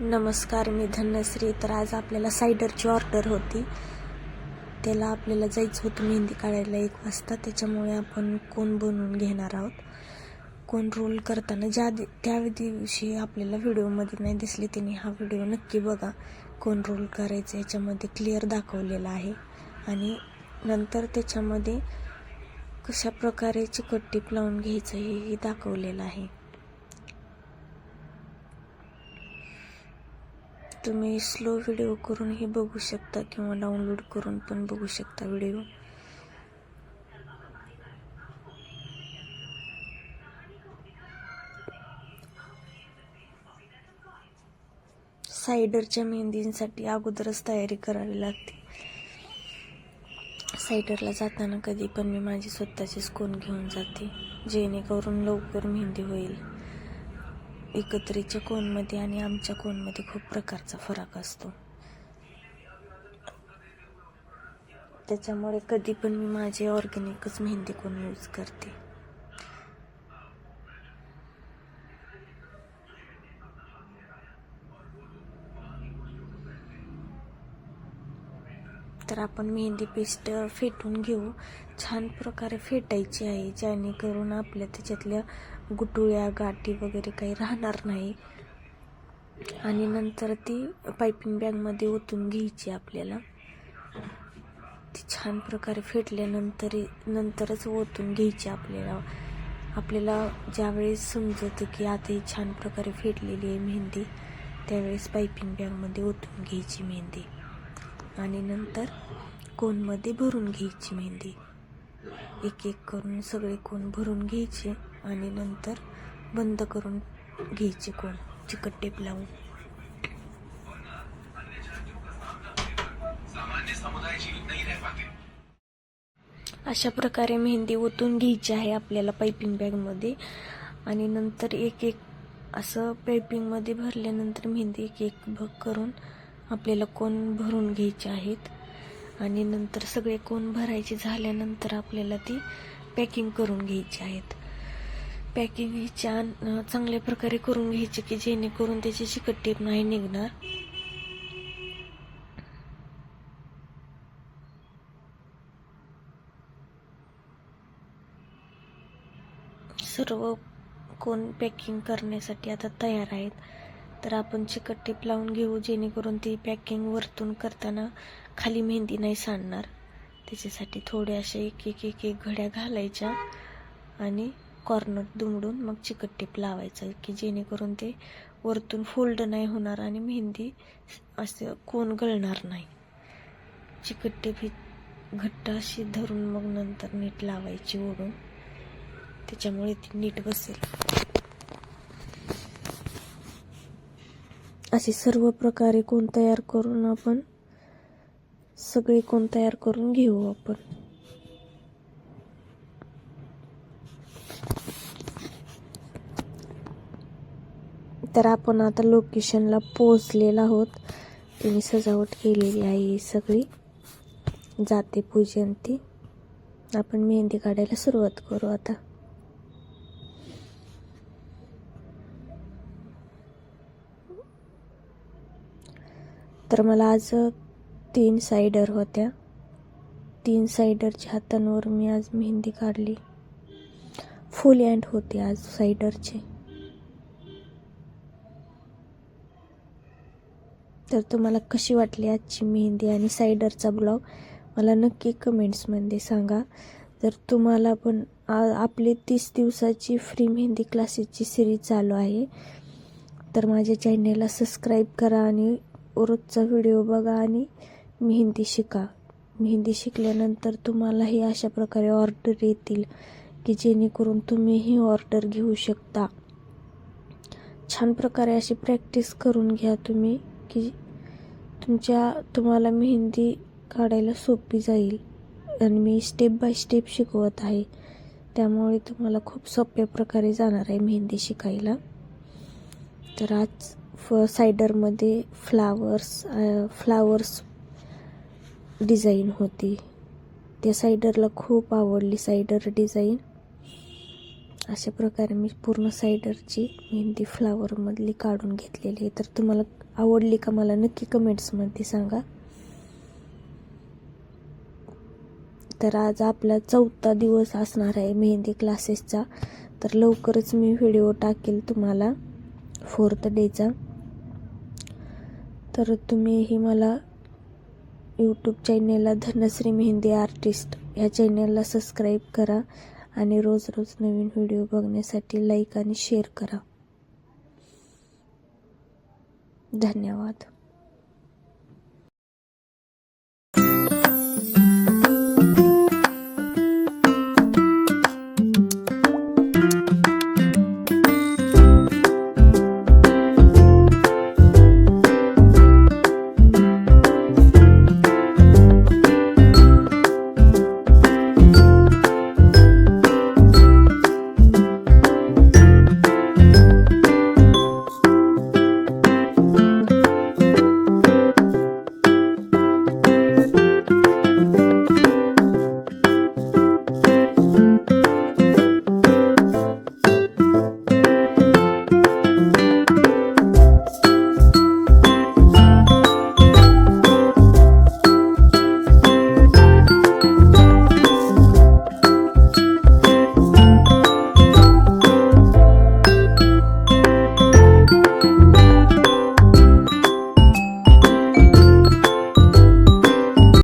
नमस्कार मी धनश्री तर आज आपल्याला सायडरची ऑर्डर होती. त्याला आपल्याला जायचं होतं मेहंदी काढायला एक वाजता. त्याच्यामुळे आपण कोण बनवून घेणार आहोत? कोण रोल करताना ज्या त्या दिवशी आपल्याला व्हिडिओमध्ये नाही दिसले त्याने हा व्हिडिओ नक्की बघा. कोण रोल करायचं याच्यामध्ये क्लिअर दाखवलेला आहे. आणि नंतर त्याच्यामध्ये कशा प्रकारे चिकट टीप लावून घ्यायचं हेही दाखवलेलं आहे. तुम्ही स्लो व्हिडिओ करूनही बघू शकता किंवा डाउनलोड करून पण बघू शकता व्हिडिओ सायडरच्या मेहंदींसाठी अगोदरच तयारी करावी लागते. सायडरला जाताना कधी पण मी माझी स्वतःचीच कोण घेऊन जाते जेणेकरून लवकर मेहंदी होईल. एकत्रीच्या कोनमध्ये आणि आमच्या कोनमध्ये खूप प्रकारचा फरक असतो. त्याच्यामुळे कधी पण मी माझे ऑर्गॅनिकच मेहंदी कोण यूज करते. तर आपण मेहंदी पेस्ट फेटून घेऊ. छान प्रकारे फेटायची आहे जेणेकरून आपल्या त्याच्यातल्या गुटुळ्या गाठी वगैरे काही राहणार नाही. आणि नंतर ती पायपिंग बॅगमध्ये ओतून घ्यायची आपल्याला. ती छान प्रकारे फेटल्यानंतर नंतरच ओतून घ्यायची आपल्याला. आपल्याला ज्यावेळेस समजतं की आता ही छान प्रकारे फेटलेली आहे मेहंदी त्यावेळेस पायपिंग बॅगमध्ये ओतून घ्यायची मेहंदी. आणि नंतर कोनमध्ये भरून घ्यायची मेहंदी? एक एक करून सगळे कोण भरून घ्यायचे आणि नंतर बंद करून घ्यायचे कोण? चिकट टेप लावून. अशा प्रकारे मेहंदी ओतून घ्यायची आहे आपल्याला पायपिंग बॅगमध्ये आणि नंतर एक एक असं पायपिंगमध्ये भरल्यानंतर मेहंदी एक एक भग करून आपल्याला कोण भरून घ्यायचे आहेत? आणि नंतर सगळे कोण भरायचे झाल्यानंतर आपल्याला ती पॅकिंग करून घ्यायची आहेत. पॅकिंग ही छान चांगल्या प्रकारे करून घ्यायची की जेणेकरून त्याची चिकट टेप नाही निघणार. सर्व कोण पॅकिंग करण्यासाठी आता तयार आहेत. तर आपण चिकट टेप लावून घेऊ जेणेकरून ती पॅकिंग वरतून करताना खाली मेहंदी नाही सांडणार. त्याच्यासाठी थोडे असे एक एक एक एक घड्या घालायच्या आणि कॉर्नर दुमडून मग चिकट टेप लावायचं की जेणेकरून ते वरतून फोल्ड नाही होणार आणि मेहंदी असं कोण गळणार नाही. चिकट टेप ही घट्ट अशी धरून मग नंतर नीट लावायची ओढून. त्याच्यामुळे ती नीट बसेल. असे सर्व प्रकारे कोण तयार करून आपण सगळे कोण तयार करून घेऊ आपण. तर आपण आता लोकेशनला पोचलेला आहोत. त्यांनी सजावट केलेली आहे सगळी. जाते पूजन ती. आपण मेहंदी काढायला सुरुवात करू आता. तर मला आज तीन सायडर होत्या. तीन सायडरच्या हातांवर मी आज मेहंदी काढली. फुल अँड होते आज सायडरचे. तर तुम्हाला कशी वाटली आजची मेहंदी आणि सायडरचा ब्लॉग? मला नक्की कमेंट्समध्ये सांगा. जर तुम्हाला पण आ- आपली तीस दिवसाची फ्री मेहंदी क्लासेसची सिरीज चालू आहे. तर माझ्या चॅनेलला सबस्क्राईब करा आणि रोजचा व्हिडिओ बघा आणि मेहंदी शिका. मेहंदी शिकल्यानंतर तुम्हालाही अशा प्रकारे ऑर्डर येतील की जेणेकरून तुम्हीही ऑर्डर घेऊ शकता. छान प्रकारे अशी प्रॅक्टिस करून घ्या तुम्ही की तुमच्या तुम्हाला मेहंदी काढायला सोपी जाईल आणि मी स्टेप बाय स्टेप शिकवत आहे. त्यामुळे तुम्हाला खूप सोप्या प्रकारे जाणार आहे मेहंदी शिकायला. तर आज फ सायडरमध्ये फ्लावर्स फ्लावर्स डिझाईन होती. त्या सायडरला खूप आवडली सायडर डिझाईन अशा प्रकारे मी पूर्ण सायडरची मेहंदी फ्लावरमधली काढून घेतलेली आहे. तर तुम्हाला आवडली का मला नक्की कमेंट्समध्ये सांगा. तर आज आपला चौथा दिवस असणार आहे मेहंदी क्लासेसचा तर लवकरच मी व्हिडिओ टाकेल तुम्हाला. फोर्थ डेचा तर तुम्हीही मला यूट्यूब चॅनेलला धनश्री मेहंदी आर्टिस्ट ह्या चॅनेलला सबस्क्राईब करा आणि रोज रोज नवीन व्हिडिओ बघण्यासाठी लाईक आणि शेअर करा. धन्यवाद.